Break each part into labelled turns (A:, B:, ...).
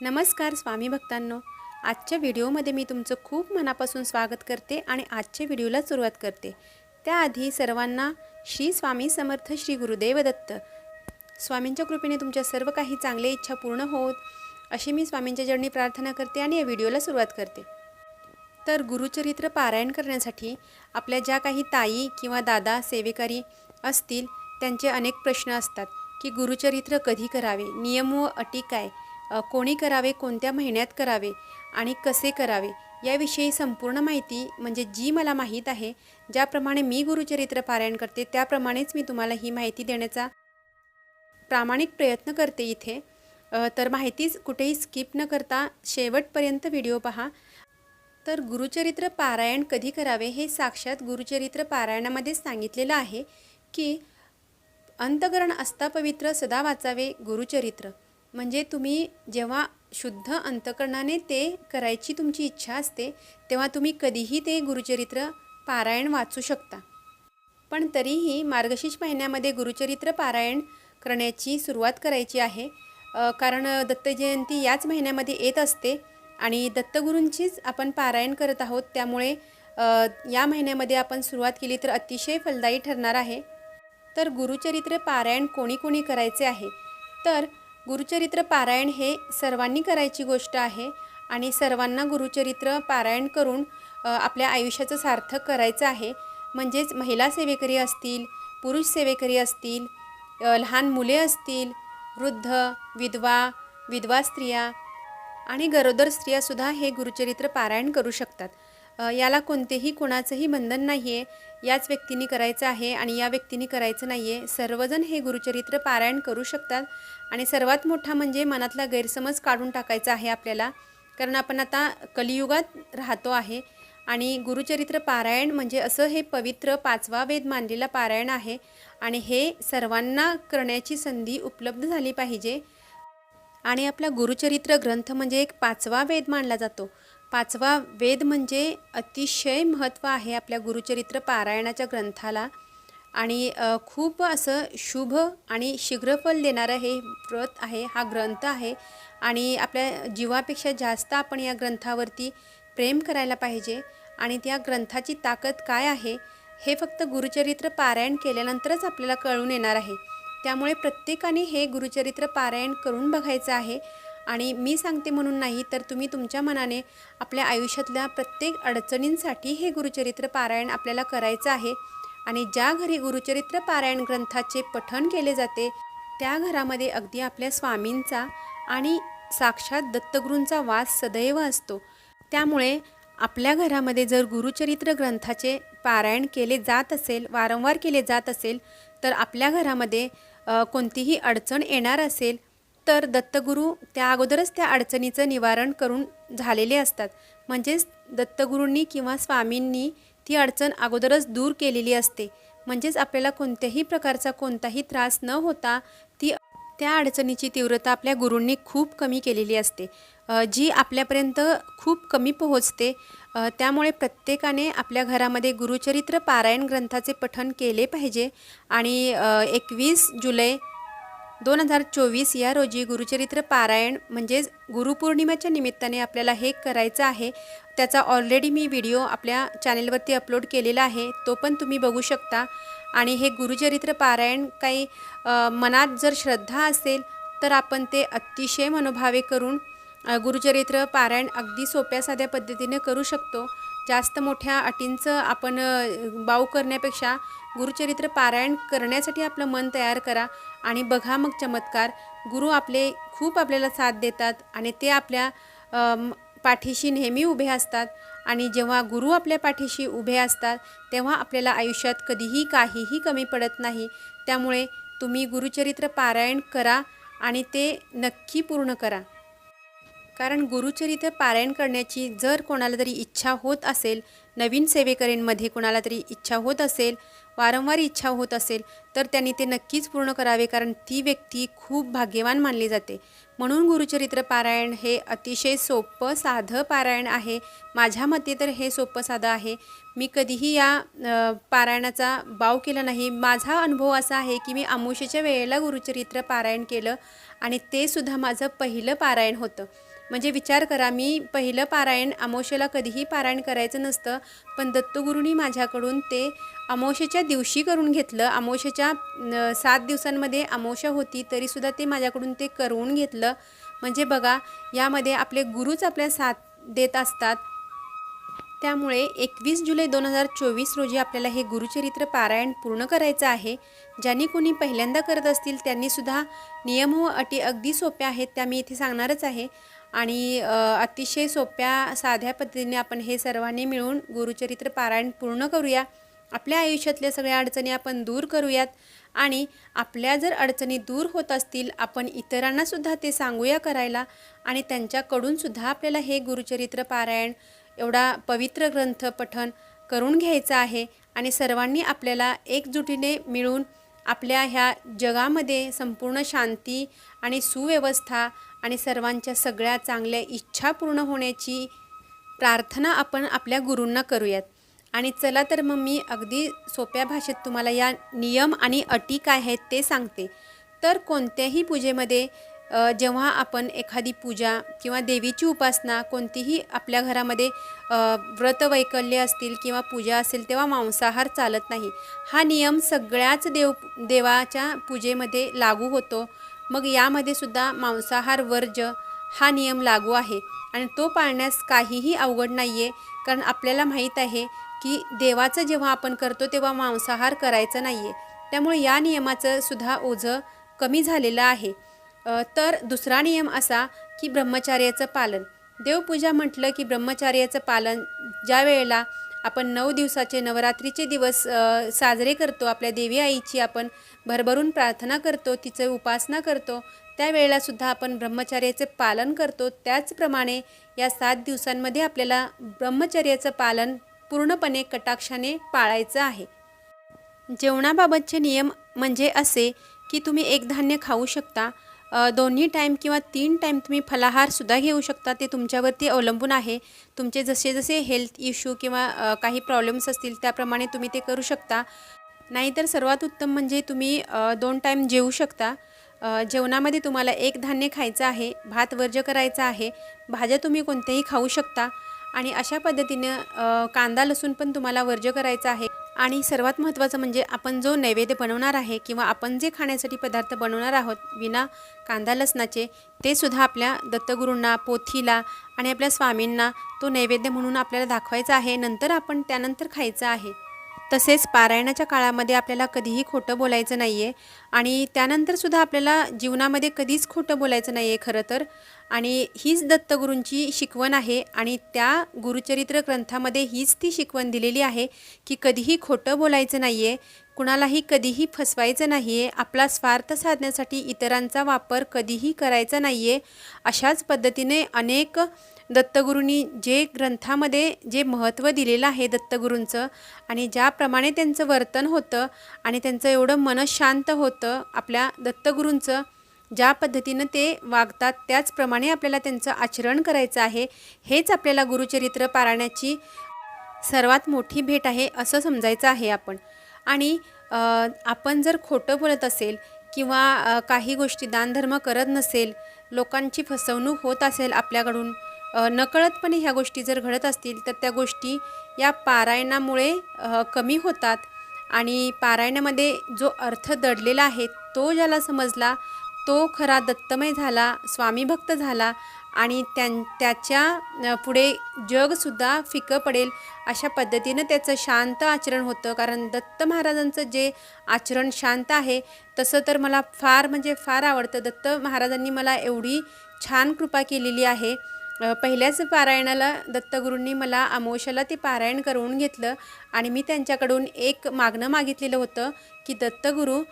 A: नमस्कार स्वामी भक्तांनो. आजच्या व्हिडिओमध्ये मी तुमचं खूप मनापासून स्वागत करते आणि आजच्या व्हिडिओला सुरुवात करते. त्याआधी सर्वांना श्री स्वामी समर्थ श्री गुरुदेव दत्त. स्वामींच्या कृपेने तुमच्या सर्व काही चांगल्या इच्छा पूर्ण होत अशी मी स्वामींच्या जडणी प्रार्थना करते आणि या व्हिडिओला सुरुवात करते. तर गुरुचरित्र पारायण करण्यासाठी आपल्या ज्या काही ताई किंवा दादा सेवेकरी असतील त्यांचे अनेक प्रश्न असतात की गुरुचरित्र कधी करावे? नियम व अटी काय? कोणी करावे कोणत्या महिन्यात करावे आणि कसे करावे याविषयी संपूर्ण माहिती म्हणजे जी मला माहीत आहे ज्याप्रमाणे मी गुरुचरित्र पारायण करते त्याप्रमाणेच मी तुम्हाला ही माहिती देण्याचा प्रामाणिक प्रयत्न करते इथे. तर माहितीच कुठेही स्किप न करता शेवटपर्यंत व्हिडिओ पहा. तर गुरुचरित्र पारायण कधी करावे हे साक्षात गुरुचरित्र पारायणामध्येच सांगितलेलं आहे की अंतकरण असता पवित्र सदा वाचावे गुरुचरित्र. म्हणजे तुम्ही जेव्हा शुद्ध अंतकरणाने ते करायची तुमची इच्छा असते तेव्हा तुम्ही कधीही ते गुरुचरित्र पारायण वाचू शकता. पण तरीही मार्गशीर्ष महिन्यामध्ये गुरुचरित्र पारायण करण्याची सुरुवात करायची आहे. कारण दत्तजयंती याच महिन्यामध्ये येत असते आणि दत्तगुरूंचीच आपण पारायण करत आहोत त्यामुळे या महिन्यामध्ये आपण सुरुवात केली तर अतिशय फलदायी ठरणार आहे. तर गुरुचरित्र पारायण कोणी कोणी करायचे आहे? तर गुरुचरित्र पारायण हे सर्वांनी करायची गोष्ट आहे आणि सर्वांना गुरुचरित्र पारायण करून आपल्या आयुष्याचं सार्थक करायचं आहे. म्हणजेच महिला सेवेकरी असतील पुरुष सेवेकरी असतील लहान मुले असतील वृद्ध विधवा विधवा स्त्रिया आणि गरोदर स्त्रियासुद्धा हे गुरुचरित्र पारायण करू शकतात. याला कोणतेही कोणाचंही बंधन नाही आहे याच व्यक्तीने करायचं आहे आणि या व्यक्तीने करायचं नाही आहे सर्वजण हे गुरुचरित्र पारायण करू शकतात. आणि सर्वात मोठा म्हणजे मनातला गैरसमज काढून टाकायचा आहे आपल्याला. कारण आपण आता कलियुगात राहतो आहे. आणि गुरुचरित्र पारायण म्हणजे असं हे पवित्र पाचवा वेद मानलेला पारायण आहे. आणि हे सर्वांना करण्याची संधी उपलब्ध झाली पाहिजे. आणि आपला गुरुचरित्र ग्रंथ म्हणजे एक पाचवा वेद मानला जातो. पाचवा वेद म्हणजे अतिशय महत्त्व आहे आपल्या गुरुचरित्र पारायणाच्या ग्रंथाला. आणि खूप असं शुभ आणि शीघ्रफल देणारं हे व्रत आहे हा ग्रंथ आहे. आणि आपल्या जीवापेक्षा जास्त आपण या ग्रंथावरती प्रेम करायला पाहिजे. आणि त्या ग्रंथाची ताकद काय आहे हे फक्त गुरुचरित्र पारायण केल्यानंतरच आपल्याला कळून येणार आहे. त्यामुळे प्रत्येकाने हे गुरुचरित्र पारायण करून बघायचं आहे. आणि मी सांगते म्हणून नाही तर तुम्ही तुमच्या मनाने आपल्या आयुष्यातल्या प्रत्येक अडचणींसाठी हे गुरुचरित्र पारायण आपल्याला करायचं आहे. आणि ज्या घरी गुरुचरित्र पारायण ग्रंथाचे पठण केले जाते त्या घरामध्ये अगदी आपल्या स्वामींचा आणि साक्षात दत्तगुरूंचा वास सदैव असतो. त्यामुळे आपल्या घरामध्ये जर गुरुचरित्र ग्रंथाचे पारायण केले जात असेल वारंवार केले जात असेल तर आपल्या घरामध्ये कोणतीही अडचण येणार असेल तर दत्तगुरू त्या अगोदरच त्या अडचणीचं निवारण करून झालेले असतात. म्हणजेच दत्तगुरूंनी किंवा स्वामींनी ती अडचण अगोदरच दूर केलेली असते. म्हणजेच आपल्याला कोणत्याही प्रकारचा कोणताही त्रास न होता ती त्या अडचणीची तीव्रता आपल्या गुरूंनी खूप कमी केलेली असते. जी आपल्यापर्यंत खूप कमी पोहोचते त्यामुळे प्रत्येकाने आपल्या घरामध्ये गुरुचरित्र पारायण ग्रंथाचे पठन केले पाहिजे आणि एकवीस जुलै दोन हजार चोवीस या रोजी गुरुचरित्र पारायण म्हणजेच गुरुपौर्णिमेच्या निमित्ताने आपल्याला हे करायचं आहे त्याचा ऑलरेडी मी व्हिडिओ आपल्या चॅनेलवरती अपलोड केलेला आहे तो पण तुम्ही बघू शकता. आणि हे गुरुचरित्र पारायण काही मनात जर श्रद्धा असेल तर आपण ते अतिशय मनोभावे करून गुरुचरित्र पारायण अगदी सोप्या साध्या पद्धतीने करू शकतो. जास्त मोठ्या अटींचं आपण बाऊ करण्यापेक्षा गुरुचरित्र पारायण करण्यासाठी आपलं मन तयार करा आणि बघा मग चमत्कार. गुरु आपले खूप आपल्याला साथ देतात आणि ते आपल्या पाठीशी नेहमी उभे असतात आणि जेव्हा गुरु आपल्या पाठीशी उभे असतात तेव्हा आपल्याला आयुष्यात कधीही काहीही कमी पडत नाही. त्यामुळे तुम्ही गुरुचरित्र पारायण करा आणि ते नक्की पूर्ण करा. कारण गुरुचरित्र पारायण करण्याची जर कोणाला तरी इच्छा होत असेल नवीन सेवेकरींमध्ये कोणाला तरी इच्छा होत असेल वारंवार इच्छा होत असेल तर त्यांनी ते नक्कीच पूर्ण करावे कारण ती व्यक्ती खूप भाग्यवान मानली जाते. म्हणून गुरुचरित्र पारायण हे अतिशय सोपं साधं पारायण आहे. माझ्या मते तर हे सोपं साधं आहे. मी कधीही या पारायणाचा बाव केला नाही. माझा अनुभव असा आहे की मी अमावस्येच्या वेळेला गुरुचरित्र पारायण केलं आणि ते सुद्धा माझं पहिलं पारायण होतं. म्हणजे विचार करा मी पहिलं पारायण अमोशेला कधीही पारायण करायचं नसतं पण दत्तगुरूंनी माझ्याकडून ते अमोशेच्या दिवशी करून घेतलं. अमोशेच्या सात दिवसांमध्ये अमोशा होती तरीसुद्धा ते माझ्याकडून ते करून घेतलं. म्हणजे बघा यामध्ये आपले गुरुच आपल्या साथ देत असतात. त्यामुळे एकवीस जुलै दोन हजार चोवीस रोजी आपल्याला हे गुरुचरित्र पारायण पूर्ण करायचं आहे. ज्यांनी कोणी पहिल्यांदा करत असतील त्यांनीसुद्धा नियम व अटी अगदी सोप्या आहेत त्या मी इथे सांगणारच आहे. आणि अतिशय सोप्या साध्या पद्धतीने आपण हे सर्वांनी मिळून गुरुचरित्र पारायण पूर्ण करूया. आपल्या आयुष्यातल्या सगळ्या अडचणी आपण दूर करूयात आणि आपल्या जर अडचणी दूर होत असतील आपण इतरांनासुद्धा ते सांगूया करायला आणि त्यांच्याकडूनसुद्धा आपल्याला हे गुरुचरित्र पारायण एवढा पवित्र ग्रंथ पठन करून घ्यायचं आहे आणि सर्वांनी आपल्याला एकजुटीने मिळून आपल्या ह्या जगामध्ये संपूर्ण शांती आणि सुव्यवस्था आणि सर्वांच्या सगळ्या चांगल्या इच्छा पूर्ण होण्याची प्रार्थना आपण आपल्या गुरूंना करूयात. आणि चला तर मग मी अगदी सोप्या भाषेत तुम्हाला या नियम आणि अटी काय आहेत ते सांगते. तर कोणत्याही पूजेमध्ये जेव्हा आपण एखादी पूजा किंवा देवीची उपासना कोणतीही आपल्या घरामध्ये व्रतवैकल्य असतील किंवा पूजा असेल तेव्हा मांसाहार चालत नाही. हा नियम सगळ्याच देव देवाच्या पूजेमध्ये लागू होतो. मग यामध्ये सुद्धा मांसाहार वर्ज हा नियम लागू आहे. आणि तो पाळण्यास काहीही अवघड नाही आहे कारण आपल्याला माहीत आहे की देवाचं जेव्हा आपण करतो तेव्हा मांसाहार करायचं नाही आहे त्यामुळे या नियमाचं सुद्धा ओझं कमी झालेलं आहे. तर दुसरा नियम असा की ब्रह्मचार्याचं पालन. देवपूजा म्हटलं की ब्रह्मचार्याचं पालन ज्या वेळेला आपण नऊ दिवसाचे नवरात्रीचे दिवस साजरे करतो आपल्या देवी आईची आपण भरभरून प्रार्थना करतो तिचं उपासना करतो त्यावेळेलासुद्धा आपण ब्रह्मचर्याचे पालन करतो. त्याचप्रमाणे या सात दिवसांमध्ये आपल्याला ब्रह्मचर्याचं पालन पूर्णपणे कटाक्षाने पाळायचं आहे. जेवणाबाबतचे नियम म्हणजे असे की तुम्ही एक धान्य खाऊ शकता दोन्ही टाईम किंवा तीन टाईम तुम्ही फलाहारसुद्धा घेऊ शकता ते तुमच्यावरती अवलंबून आहे. तुमचे जसे जसे हेल्थ इश्यू किंवा काही प्रॉब्लेम्स असतील त्याप्रमाणे तुम्ही ते करू शकता. नाहीतर सर्वात उत्तम म्हणजे तुम्ही दोन टाईम जेवू शकता. जेवणामध्ये तुम्हाला एक धान्य खायचं आहे भात वर्ज करायचा आहे भाज्या तुम्ही कोणत्याही खाऊ शकता. आणि अशा पद्धतीनं कांदा लसूण पण तुम्हाला वर्ज करायचा आहे. आणि सर्वात महत्त्वाचं म्हणजे आपण जो नैवेद्य बनवणार आहे किंवा आपण जे खाण्यासाठी पदार्थ बनवणार आहोत विना कांदा लसणाचे ते सुद्धा आपल्या दत्तगुरूंना पोथीला आणि आपल्या स्वामींना तो नैवेद्य म्हणून आपल्याला दाखवायचा आहे. नंतर आपण त्यानंतर खायचं आहे. तसेच पारायणाच्या काळामध्ये आपल्याला कधीही खोटं बोलायचं नाही आहे आणि त्यानंतरसुद्धा आपल्याला जीवनामध्ये कधीच खोटं बोलायचं नाही आहे खरं तर. आणि हीच दत्तगुरूंची शिकवण आहे आणि त्या गुरुचरित्र ग्रंथामध्ये हीच ती शिकवण दिलेली आहे की कधीही खोटं बोलायचं नाही आहे कुणालाही कधीही फसवायचं नाही आहे आपला स्वार्थ साधण्यासाठी इतरांचा वापर कधीही करायचा नाही आहे अशाच पद्धतीने अनेक दत्तगुरूंनी जे ग्रंथामध्ये जे महत्त्व दिलेलं आहे दत्तगुरूंचं आणि ज्याप्रमाणे त्यांचं वर्तन होतं आणि त्यांचं एवढं मन शांत होतं आपल्या दत्तगुरूंचं ज्या पद्धतीनं ते वागतात त्याचप्रमाणे आपल्याला त्यांचं आचरण करायचं आहे हेच आपल्याला गुरुचरित्र पारायणाची सर्वात मोठी भेट आहे असं समजायचं आहे आपण. आणि आपण जर खोटं बोलत असेल किंवा काही गोष्टी दानधर्म करत नसेल लोकांची फसवणूक होत असेल आपल्याकडून नकळतपणे ह्या गोष्टी जर घडत असतील तर त्या गोष्टी या पारायणामुळे कमी होतात. आणि पारायणामध्ये जो अर्थ दडलेला आहे तो ज्याला समजला तो खरा दत्तमय झाला स्वामीभक्त झाला आणि त्यां त्याच्या पुढे जगसुद्धा फिकं पडेल अशा पद्धतीनं त्याचं शांत आचरण होतं. कारण दत्त महाराजांचं जे आचरण शांत आहे तसं तर मला फार म्हणजे फार आवडतं. दत्त महाराजांनी मला एवढी छान कृपा केलेली आहे. पहिल्याच पारायणाला दत्तगुरूंनी मला अमोशाला ते पारायण करून घेतलं आणि मी त्यांच्याकडून एक मागणं मागितलेलं होतं की दत्तगुरू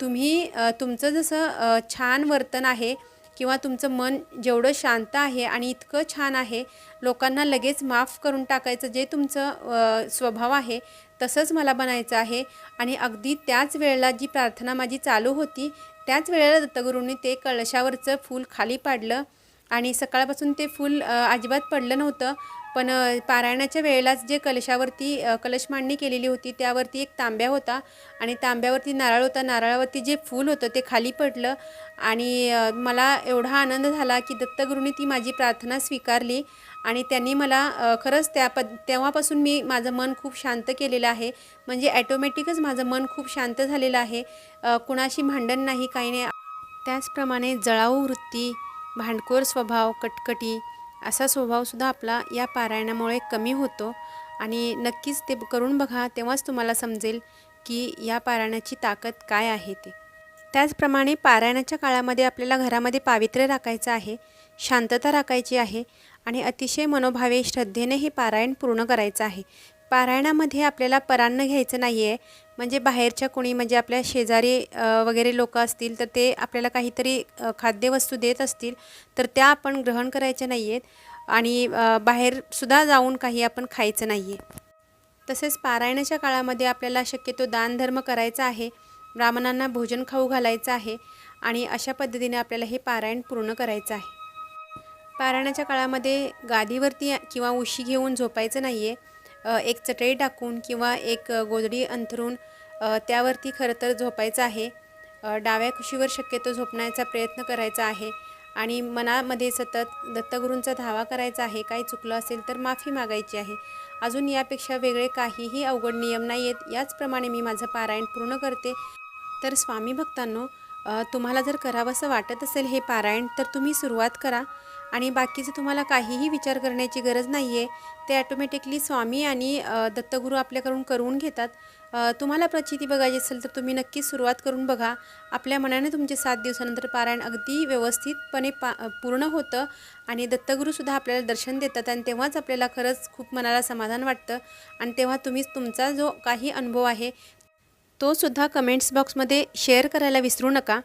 A: तुम्ही तुमचं जसं छान वर्तन आहे किंवा तुमचं मन जेवढं शांत आहे आणि इतकं छान आहे लोकांना लगेच माफ करून टाकायचं जे तुमचं स्वभाव आहे तसंच मला बनायचं आहे. आणि अगदी त्याच वेळेला जी प्रार्थना माझी चालू होती त्याच वेळेला दत्तगुरूंनी ते कळशावरचं फूल खाली पाडलं आणि सकाळपासून ते फूल अजिबात पडलं नव्हतं. पण पारायणाच्या वेळेलाच जे कलशावरती कलश मांडणी केलेली होती त्यावरती एक तांब्या होता. आणि तांब्यावरती नारळ होता. नारळावरती जे फूल होतं ते खाली पडलं. आणि मला एवढा आनंद झाला की दत्तगुरूंनी ती माझी प्रार्थना स्वीकारली. आणि त्यांनी मला खरंच त्या पद तेव्हापासून मी माझं मन खूप शांत केलेलं आहे. म्हणजे ॲटोमॅटिकच माझं मन खूप शांत झालेलं आहे. कुणाशी भांडण नाही काही नाही. त्याचप्रमाणे जळाऊ वृत्ती भांडखोर स्वभाव कटकटी असा स्वभावसुद्धा आपला या पारायणामुळे कमी होतो. आणि नक्कीच ते करून बघा तेव्हाच तुम्हाला समजेल की या पारायणाची ताकद काय आहे ते. त्याचप्रमाणे पारायणाच्या काळामध्ये आपल्याला घरामध्ये पावित्र्य राखायचं आहे शांतता राखायची आहे आणि अतिशय मनोभावे श्रद्धेने हे पारायण पूर्ण करायचं आहे. पारायणामध्ये आपल्याला परान्न घ्यायचं नाही आहे म्हणजे बाहेरच्या कोणी म्हणजे आपल्या शेजारी वगैरे लोक असतील तर ते आपल्याला काहीतरी खाद्यवस्तू देत असतील तर त्या आपण ग्रहण करायच्या नाही आहेत आणि बाहेरसुद्धा जाऊन काही आपण खायचं नाही आहे तसेच पारायणाच्या काळामध्ये आपल्याला शक्यतो दानधर्म करायचा आहे. ब्राह्मणांना भोजन खाऊ घालायचं आहे. आणि अशा पद्धतीने आपल्याला हे पारायण पूर्ण करायचं आहे. पारायणाच्या काळामध्ये गादीवरती किंवा उशी घेऊन झोपायचं नाही आहे एक चटई टाकून किंवा एक गोदडी गोधडी अंथरून त्यावरती खरं तर झोपायचं आहे. डाव्या खुशीवर शक्यतो झोपण्याचा प्रयत्न करायचा आहे. आणि मनामध्ये सतत दत्तगुरूंचा धावा करायचा आहे. काही चुकलं असेल तर माफी मागायची आहे. अजून यापेक्षा वेगळे काहीही अवघड नियम नाही आहेत याचप्रमाणे मी माझं पारायण पूर्ण करते. तर स्वामी भक्तांनो तुम्हाला जर करावंसं वाटत असेल हे पारायण तर तुम्ही सुरुवात करा. आणि बाकीचं तुम्हाला काहीही विचार करण्याची गरज नाही आहे ते ॲटोमॅटिकली स्वामी आणि दत्तगुरू आपल्याकडून करून घेतात. तुम्हाला प्रचिती बघायची असेल तर तुम्ही नक्कीच सुरुवात करून बघा. आपल्या मनाने तुमचे सात दिवसानंतर पारायण अगदी व्यवस्थितपणे पा पूर्ण होतं आणि दत्तगुरूसुद्धा आपल्याला दर्शन देतात आणि तेव्हाच आपल्याला खरंच खूप मनाला समाधान वाटतं आणि तेव्हा तुम्ही तुमचा जो काही अनुभव आहे तोसुद्धा कमेंट्स बॉक्समध्ये शेअर करायला विसरू नका.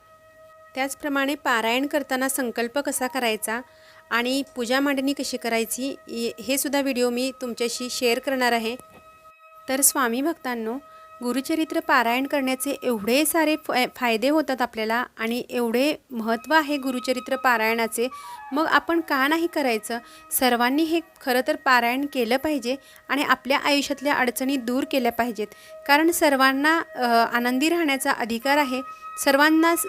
A: त्याचप्रमाणे पारायण करताना संकल्प कसा करायचा? आणि पूजा मांडणी कशी करायची हे सुद्धा व्हिडिओ मी तुमच्याशी शेअर करणार आहे. तर स्वामी भक्तांनो गुरुचरित्र पारायण करण्याचे एवढे सारे फ फायदे होतात आपल्याला आणि एवढे महत्त्व आहे गुरुचरित्र पारायणाचे मग आपण का नाही करायचं? सर्वांनी हे खरं तर पारायण केलं पाहिजे आणि आपल्या आयुष्यातल्या अडचणी दूर केल्या पाहिजेत. कारण सर्वांना आनंदी राहण्याचा अधिकार आहे. सर्वांनाच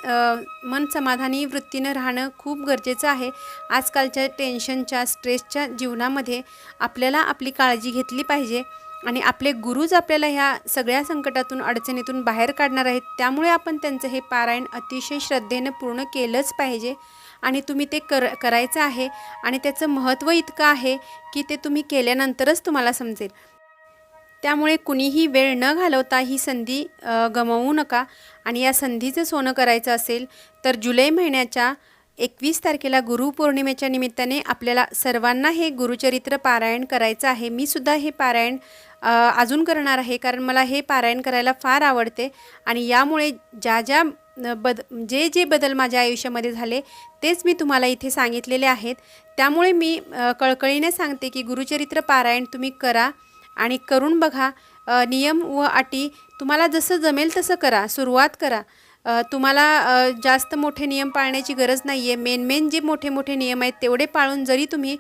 A: मन समाधानी वृत्तीनं राहणं खूप गरजेचं आहे. आजकालच्या टेन्शनच्या स्ट्रेसच्या जीवनामध्ये आपल्याला आपली काळजी घेतली पाहिजे. आणि आपले गुरुज आपल्याला ह्या सगळ्या संकटातून अडचणीतून बाहेर काढणार आहेत त्यामुळे आपण त्यांचं हे पारायण अतिशय श्रद्धेनं पूर्ण केलंच पाहिजे. आणि तुम्ही ते कर करायचं आहे आणि त्याचं महत्त्व इतकं आहे की ते तुम्ही केल्यानंतरच तुम्हाला समजेल. त्यामुळे कुणीही वेळ न घालवता ही संधी गमवू गमावू नका. आणि या संधीचं सोनं करायचं असेल तर जुलै महिन्याच्या एकवीस तारखेला गुरुपौर्णिमेच्या निमित्ताने आपल्याला सर्वांना हे गुरुचरित्र पारायण करायचं आहे. मी सुद्धा हे पारायण अजून करणार आहे कारण मला हे पारायण करायला फार आवडते आणि यामुळे ज्या ज्या बद जे जे बदल माझ्या आयुष्यामध्ये झाले तेच मी तुम्हाला इथे सांगितलेले आहेत. त्यामुळे मी कळकळीने सांगते की गुरुचरित्र पारायण तुम्ही करा आणि करून बघा. नियम व अटी तुम्हाला जसं जमेल तसं करा. सुरुवात करा. तुम्हाला जास्त मोठे नियम पाळण्याची गरज नाही आहे मेन मेन जे मोठे मोठे नियम आहेत तेवढे पाळून जरी तुम्ही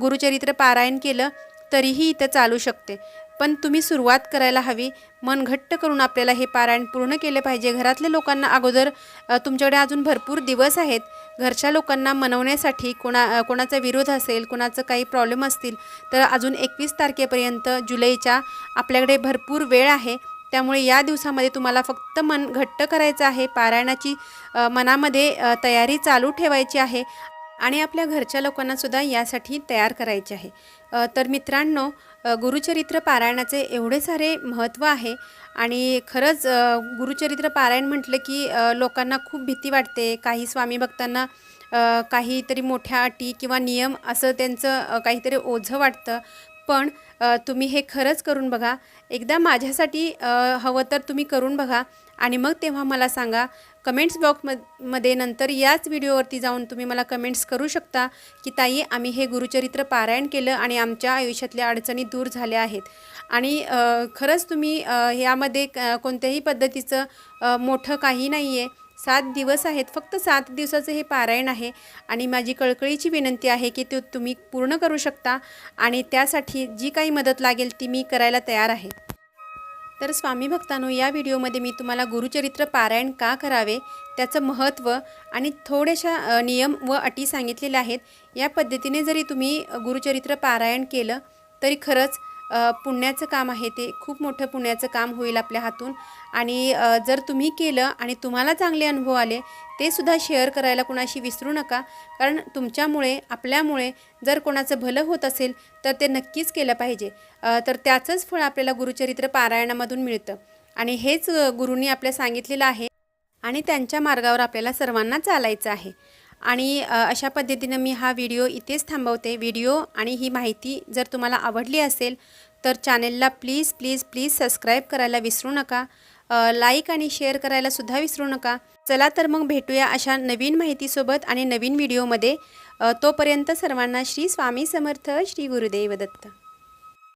A: गुरुचरित्र पारायण केलं तरीही इथं चालू शकते. पण तुम्ही सुरुवात करायला हवी. मन घट्ट करून आपल्याला हे पारायण पूर्ण केले पाहिजे. घरातल्या लोकांना अगोदर तुमच्याकडे अजून भरपूर दिवस आहेत. घरच्या लोकांना मनवण्यासाठी कोणा कोणाचा विरोध असेल कोणाचं काही प्रॉब्लेम असतील तर अजून एकवीस तारखेपर्यंत जुलैच्या आपल्याकडे भरपूर वेळ आहे. त्यामुळे या दिवसामध्ये तुम्हाला फक्त मन घट्ट करायचं आहे पारायणाची मनामध्ये तयारी चालू ठेवायची आहे आणि आपल्या घरच्या लोकांनासुद्धा यासाठी तयार करायचे आहे. तर मित्रांनो गुरुचरित्र पारायणाचे एवढे सारे महत्त्व आहे आणि खरंच गुरुचरित्र पारायण म्हटलं की लोकांना खूप भीती वाटते. काही स्वामी भक्तांना काहीतरी मोठ्या अटी किंवा नियम असं त्यांचं काहीतरी ओझं वाटतं. पण तुम्ही हे खरंच करून बघा. एकदा माझ्यासाठी हवं तर तुम्ही करून बघा आणि मग तेव्हा मला सांगा. कमेंट्स बॉक्समध्ये नंतर याच व्हिडिओवरती जाऊन तुम्ही मला कमेंट्स करू शकता की ताई आम्ही हे गुरुचरित्र पारायण केलं आणि आमच्या आयुष्यातल्या अडचणी दूर झाल्या आहेत. आणि खरंच तुम्ही यामध्ये क- कोणत्याही पद्धतीचं मोठं काही नाही आहे सात दिवस आहेत. फक्त सात दिवसाचं हे पारायण आहे. आणि माझी कळकळीची विनंती आहे की ते तुम्ही पूर्ण करू शकता आणि त्यासाठी जी काही मदत लागेल ती मी करायला तयार आहे. तर स्वामी भक्तांनो या व्हिडिओमध्ये मी तुम्हाला गुरुचरित्र पारायण का करावे त्याचं महत्त्व आणि थोड्याशा नियम व अटी सांगितलेल्या आहेत. या पद्धतीने जरी तुम्ही गुरुचरित्र पारायण केलं तरी खरंच पुण्याचं काम आहे ते खूप मोठं पुण्याचं काम होईल आपल्या हातून. आणि जर तुम्ही केलं आणि तुम्हाला चांगले अनुभव आले ते सुद्धा शेअर करायला कुणाशी विसरू नका. कारण तुमच्यामुळे आपल्यामुळे जर कोणाचं भलं होत असेल तर ते नक्कीच केलं पाहिजे. तर त्याचंच फळ आपल्याला गुरुचरित्र पारायणामधून मिळतं. आणि हेच गुरुंनी आपल्या सांगितलेलं आहे. आणि त्यांच्या मार्गावर आपल्याला सर्वांना चालायचं आहे. आणि अशा पद्धतीनं मी हा व्हिडिओ इथेच थांबवते. व्हिडिओ आणि ही माहिती जर तुम्हाला आवडली असेल तर चॅनेलला प्लीज प्लीज प्लीज सबस्क्राईब करायला विसरू नका. लाईक आणि शेअर करायला सुद्धा विसरू नका. चला तर मग भेटूया अशा नवीन माहितीसोबत आणि नवीन व्हिडिओमध्ये. तोपर्यंत सर्वांना श्री स्वामी समर्थ श्री गुरुदेव दत्त.